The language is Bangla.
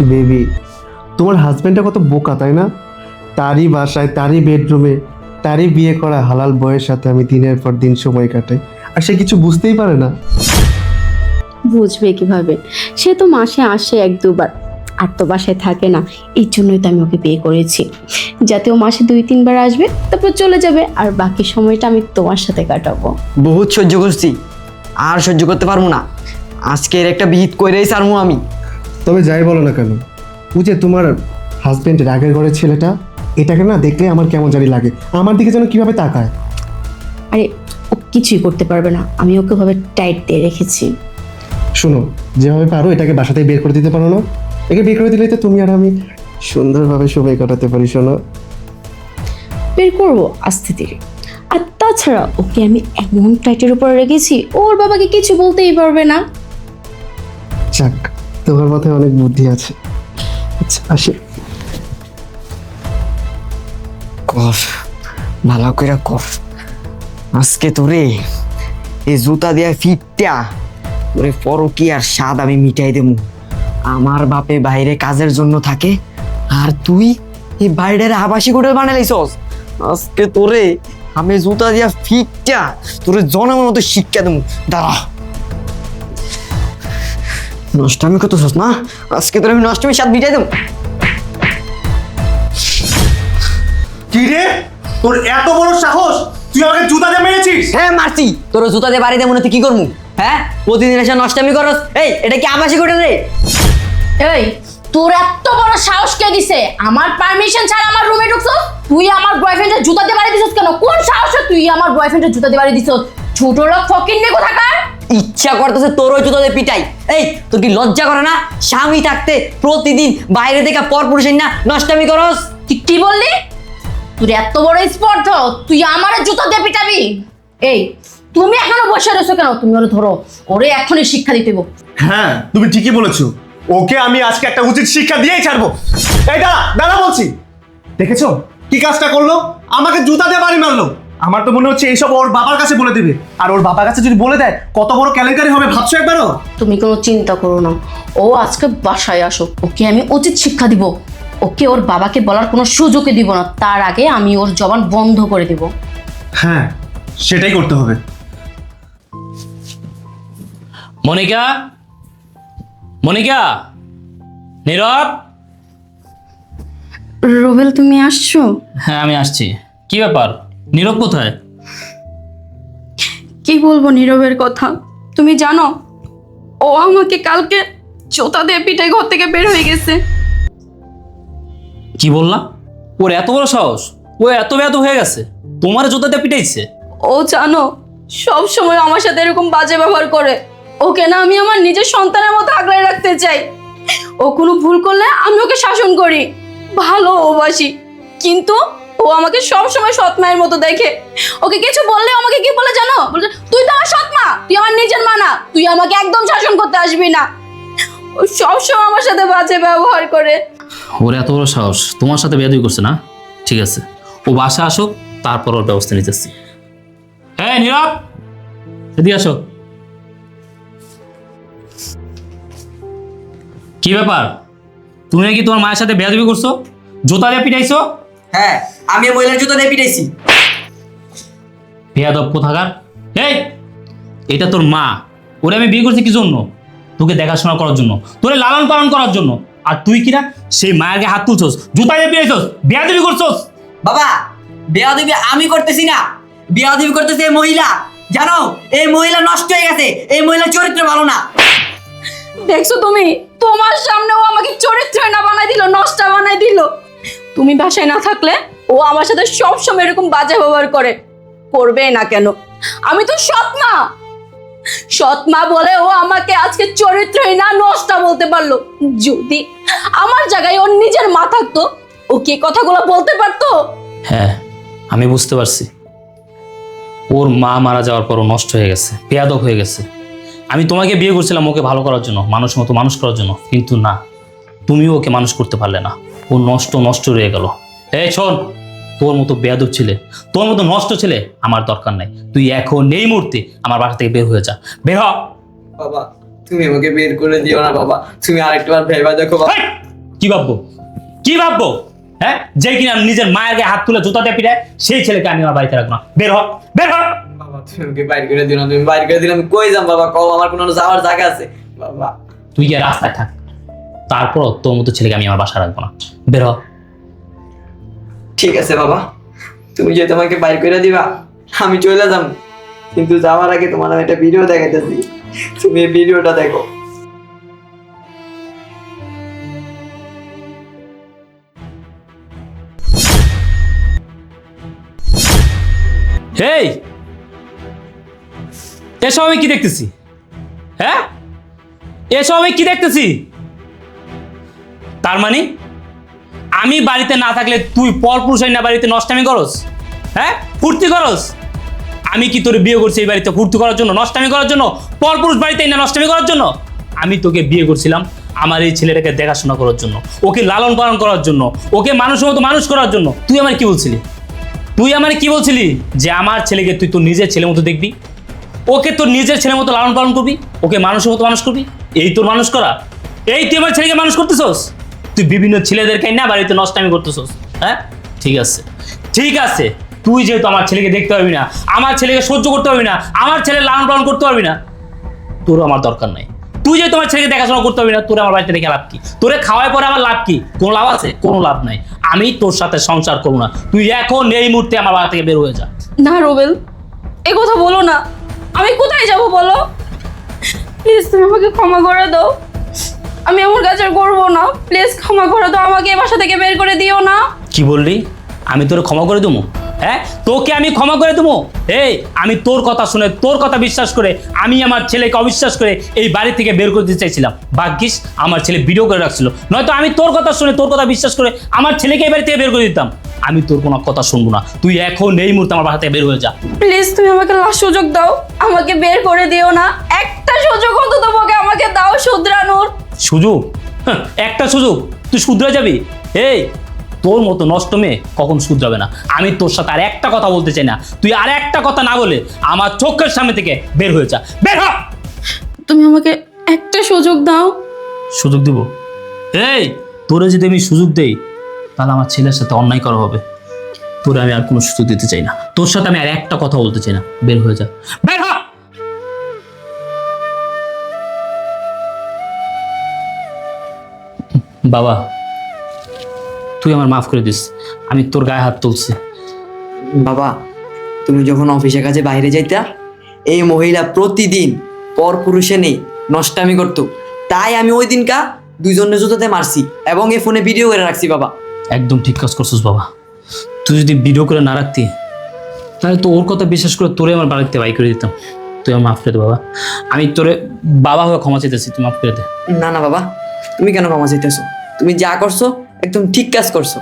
বেবি তোমার হাজব্যান্ডটা কত বোকা তাই না? তারই বাসায় তারই বেডরুমে তারই বিয়ে করা হালাল বয়ের সাথে আমি দিনের পর দিন সময় কাটাই। আর সে কিছু বুঝতেই পারে না। বুঝবে কীভাবে? সে তো মাসে আসে এক দুবার আর তো বাসায় থাকে না। এই জন্যই তো আমি ওকে বিয়ে করেছি। যাতে ও মাসে দুই তিনবার আসবে তারপর চলে যাবে আর বাকি সময়টা আমি তোমার সাথে কাটাবো। বহুত সহ্য করছি। আর সহ্য করতে পারব না। আজকের একটা বিহিত কইরেই সারমু আমি। তবে যাই বলো না কেন ও যে তোমার হাজব্যান্ডের আগের ঘরের ছেলেটা এটাকে না দেখলে আমার কেমন জানি লাগে। আমার দিকে যেন কীভাবে তাকায়? আরে ও কিছুই করতে পারবে না। আমি ওকে ভাবে টাইট দিয়ে রেখেছি। শোনো যেভাবে পারো এটাকে বাসা থেকে বের করে দিতে পারো না। একে বের করে দিলেই তো তুমি আর আমি সুন্দরভাবে সময় কাটাতে পারি শোনো। বের করব আস্তে ধীরে। আর তাছাড়া ওকে আমি এমন টাইটের উপরে রেখেছি ওর বাবাকে কিছু বলতেই পারবে না। যাক তোমার মাথায় অনেক বুদ্ধি আছে। আচ্ছা আসি। কর ভালো করে কর আজকে তোরে এই জুতা দিয়া ফিটটা, তোরে পরকি আর স্বাদ আমি মিটাই দেবো। আমার বাপে বাইরে কাজের জন্য থাকে, আর তুই এই বাইরের আবাসিক হোটেল বানাইছস। আজকে তোরে আমি জুতা দিয়া ফিটটা, তোরে জনমের মতো শিক্ষা দেবো। দাঁড়া। নষ্টামি কত সস না? আজকে তোর আমি নষ্টামি স্বাদ মিটাই দেবো। কি রে? তোর এত বড় সাহস? তুই আমাকে জুতা দিয়ে মেরেছিস? হ্যাঁ মারছি। তোর জুতা দিয়ে বাড়িতে মনে তুই কি করব হ্যাঁ? প্রতিদিন এসে নষ্টামি করস? এই এটা কি আবাসিক হোটেল রে এই তোর এত বড় সাহস কে দিছে? আমার পারমিশন ছাড়া আমার রুমে ঢুকছো? তুই আমার বয়ফ্রেন্ডের জুতা দিয়ে বাড়ি দিছস কেন? কোন সাহসে তুই আমার বয়ফ্রেন্ডের জুতা দিয়ে বাড়ি দিছস? ছোট লোক ফকির নে কোথাকার? ইচ্ছা করতেছে তোর ওই জুতা দিয়ে পিটাই। এই তোর কি লজ্জা করে না? স্বামী থাকতে প্রতিদিন বাইরে থেকে পর পুরুষের না নষ্টামি করস? তুই কি বললি? তোর এত বড় স্পর্ধ তুই আমার জুতা দিয়ে পিটাবি? এই তুমি এখনও বসে রয়েছো কেন? তুমি ওরে ধরো ওরে এখনই শিক্ষা দিতে। হ্যাঁ তুমি ঠিকই বলেছ। ওকে আমি আজকে একটা উচিত শিক্ষা দিয়েই ছাড়বো। এই দাঁড়া দাঁড়া বলছি। দেখেছ? কি কাজটা করল? আমাকে জুতা দিয়ে বাড়ি মারলো। আমার তো মনে হচ্ছে এইসব ওর বাবার কাছে বলে দেবে। আর ওর বাবার কাছে যদি বলে দেয় কত বড় কেলেঙ্কারি হবে ভাবছ একবারও? তুমি কোনো চিন্তা করো না। ও আজকে বাসায় আসো ওকে আমি উচিত শিক্ষা দিব। ওকে ওর বাবাকে বলার কোনো সুযোগই দিব না। তার আগে আমি ওর জবান বন্ধ করে দিব। হ্যাঁ সেটাই করতে হবে। মনিকা? মনিকা? নীরব? রোবেল তুমি আসছো? হ্যাঁ আমি আসছি। কি ব্যাপার? নীরব কোথায়? কি বলব নীরবের কথা? তুমি জানো ও আমাকে কালকে জোতা দিয়ে পিঠে ঘর থেকে বের হয়ে গেছে। কি বললাম ওর এত বড় সাহস? ও এত ব্যাত হয়ে গেছে? তোমার জুতাতে পিটাইছে? ও জানো সব সময় আমার সাথে এরকম বাজে ব্যবহার করে। ওকে না আমি আমার নিজের সন্তানের মতো আগলে রাখতে চাই। ও কোনো ভুল করলে আমি ওকে শাসন করি। ভালো ও কিন্তু ও আমাকে সব সময় সৎ মায়ের মতো দেখে। ওকে কিছু বললে আমাকে কি বলে জানো? বলে তুই তো আমার সৎ মা, তুই আমার নিজের মা না, তুই আমাকে একদম শাসন করতে আসবি না। ও সব সময় আমার সাথে বাজে ব্যবহার করে। ওর এত বড় সাহস, তোমার সাথে বেয়াদবি করছে না? ঠিক আছে, ও বাসা আসুক, তারপর ওর ব্যবস্থা নিতেছি। হ্যাঁ নীরব! এদিকে আসো। কি ব্যাপার? তুমি নাকি তোমার মায়ের সাথে বেয়াদবি করছ? জুতা দিয়ে পিটাইছো? হ্যাঁ আমি মহিলার জুতা দিয়ে পিটাইছি। বেয়াদব কোথাকার? এই এটা তোর মা। ওরে আমি বিয়ে করছি কি জন্য তোকে দেখাশোনা করার জন্য তোরে লালন পালন করার জন্য। আর তুই কিনা সেই হাত তুলছস জুতা দিয়ে পিটাইছস বেয়াদবি করছস। বাবা বেয়াদবি আমি করতেছি না। বেয়াদবি করতেছে এই মহিলা। জানো এই মহিলা নষ্ট হয়ে গেছে। এই মহিলা চরিত্র ভালো না। দেখছ তুমি? তোমার সামনে ও আমাকে চরিত্র না বানাই দিল নষ্ট বানাই দিল। তুমি বাসায় না থাকলে ও আমার সাথে সব সময় এরকম বাজে ব্যবহার করে। করবে না কেন? আমি তো সৎ মা। সৎ মা বলে ও আমাকে আজকে চরিত্রহীন না নষ্টা বলতে পারল। যদি আমার জায়গায় ওর নিজের মা থাকতো, ও কি কথাগুলো বলতে পারতো? হ্যাঁ আমি বুঝতে পারছি। ওর মা মারা যাওয়ার পর ও নষ্ট হয়ে গেছে, বেয়াদব হয়ে গেছে। আমি তোমাকে বিয়ে করছিলাম ওকে ভালো করার জন্য, মানুষ মতো মানুষ করার জন্য, কিন্তু না তুমিও ওকে মানুষ করতে পারলে না। ও নষ্ট নষ্ট রয়ে গেল। এই শোন তোর মতো বেয়াদব ছেলে তোর মতো নষ্ট ছেলে আমার দরকার নাই। তুই এখন এই মুহূর্তে আমার বাসা থেকে বের হয়ে যা। বের হ। বাবা তুমি আমাকে বের করে দিও না বাবা। তুমি আরেকবার ভেবা দেখো কি ভাববো? কি ভাববো? হ্যাঁ যে কিনা নিজের মায়ের গায়ে হাত তুলে জুতা দিয়ে পিটায় সেই ছেলেকে আমি আমার বাড়িতে রাখব না। বের হ বের হ। বাবা তুমি বাইর করে দিও না। তুমি বাইর করে দিলে আমি কই যাম বাবা? কও আমার কোনো যাওয়ার জায়গা আছে। বাবা। তুই গিয়ে রাস্তায় থাক। তারপর তোর মতো ছেলেকে আমি আমার বাসা রাখব না। বের ঠিক আছে বাবা। তুমি যে তোমাকে বাইর করে দিবা আমি চলে যাম কিন্তু যাওয়ার আগে তোমার আমি একটা ভিডিও দেখাইতেছি। তুমি এই ভিডিওটা দেখো। এই এসব আমি কি দেখতেছি? হ্যাঁ? এসব আমি কি দেখতেছি? তার মানে আমি বাড়িতে না থাকলে তুই পরপুরুষ না বাড়িতে নষ্টামি করস? হ্যাঁ? ফুর্তি করস? আমি কি তোর বিয়ে করছি এই বাড়িতে ফুর্তি করার জন্য, নষ্টামি করার জন্য? পরপুরুষ বাড়িতে না নষ্টামি করার জন্য? আমি তোকে বিয়ে করছিলাম আমার এই ছেলেটাকে দেখাশোনা করার জন্য, ওকে লালন পালন করার জন্য, ওকে মানুষের মতো মানুষ করার জন্য। তুই আমার কি বলছিলি? তুই আমার কি বলছিলি? যে আমার ছেলেকে তুই তোর নিজের ছেলে মতো দেখবি? ওকে তোর নিজের ছেলের মতো লালন পালন করবি? ওকে মানুষের মতো মানুষ করবি? এই তোর মানুষ করা? এই তুই আমার ছেলেকে মানুষ করতেছস? তুই বিভিন্ন ছেলেদেরকে না বাড়িতে নষ্টামি করতেছস হ্যাঁ? ঠিক আছে। ঠিক আছে, তুই যেহেতু আমার ছেলেকে দেখতে পারবি না, আমার ছেলেকে সহ্য করতে পারবি না, আমার ছেলে লালন পালন করতে পারবি না তোরও আমার দরকার নাই। তুই যে তোমার ছেলেকে দেখাশোনা করতে পারবি না, তোর আমার বাড়িতে রেখে লাভ কি? তোরে খাওয়ার পরে আমার লাভ কি? কোনো লাভ আছে? কোনো লাভ নাই। আমি তোর সাথে সংসার করব না। তুই এখন এই মুহূর্তে আমার বাড়ি থেকে বের হয়ে যা। না রোবেল এ কথা বলো না। আমি কোথায় যাব বলো? প্লিজ তুমি আমাকে ক্ষমা করে দাও। আমি আমার কাছে আর করব না। প্লিজ ক্ষমা করে দাও আমাকে এ বাসা থেকে বের করে দিও না। কি বললি? আমি তোর ক্ষমা করে দেবো? হ্যাঁ? তোকে আমি ক্ষমা করে দেবো? এই আমি তোর কথা শুনে তোর কথা বিশ্বাস করে আমি আমার ছেলেকে অবিশ্বাস করে এই বাড়ি থেকে বের করে দিতে চাইছিলাম। ভাগ্যিস আমার ছেলে ভিডিও করে রাখছিল। নয়তো আমি তোর কথা শুনে তোর কথা বিশ্বাস করে আমার ছেলেকে এই বাড়ি থেকে বের করে দিতাম। আমি তোর কোনো কথা শুনব না। তুই এখন এই মুহূর্তে আমার বাসা থেকে বের হয়ে যা। প্লিজ তুমি আমাকে লাস্ট সুযোগ দাও। আমাকে বের করে দিও না। একটা সুযোগ অন্তত তোমাকে আমাকে দাও শুধরানোর। সুযোগ? হ্যাঁ, একটা সুযোগ। তুই শুধরে যাবি? এই তোর মতো নষ্ট মেয়ে কখন শুধরাবে না? আমি তোর সাথে আর একটা কথা বলতে চাই না। তুই আর একটা কথা না বলে আমার চোখের সামনে থেকে বের হয়ে যা। বের হ! তুমি আমাকে একটা সুযোগ দাও। সুযোগ দিব? এই তোরে যদি আমি সুযোগ দেই তাহলে আমার ছেলের সাথে অন্যায় করা হবে। তোরে আমি আর কোনো সুযোগ দিতে চাই না। তোর সাথে আমি আর একটা কথা বলতে চাই না। বের হয়ে যা। বের বাবা তুই আমার মাফ করে দিস। আমি তোর গায়ে হাত তুলছি। বাবা তুমি যখন অফিসের কাছে বাইরে যাইতা এই মহিলা প্রতিদিন পর পুরুষে নেই নষ্টামি করতো। তাই আমি ওই দিনকা দুইজনের জুতোতে মারছি এবং এই ফোনে ভিডিও করে রাখছি বাবা। একদম ঠিক কাজ করছিস বাবা। তুই যদি ভিডিও করে না রাখতি তাহলে তো ওর কথা বিশ্বাস করে তোরে আমার বাড়িতে বাই করে দিতাম। তুই আমার মাফ করে দে বাবা। আমি তোরে বাবা হয়ে ক্ষমা চাইতেছি তুই মাফ করে দে। না না বাবা তুমি কেন ক্ষমা চাইতেছো? তুমি যা করছ একদম ঠিক কাজ করছ।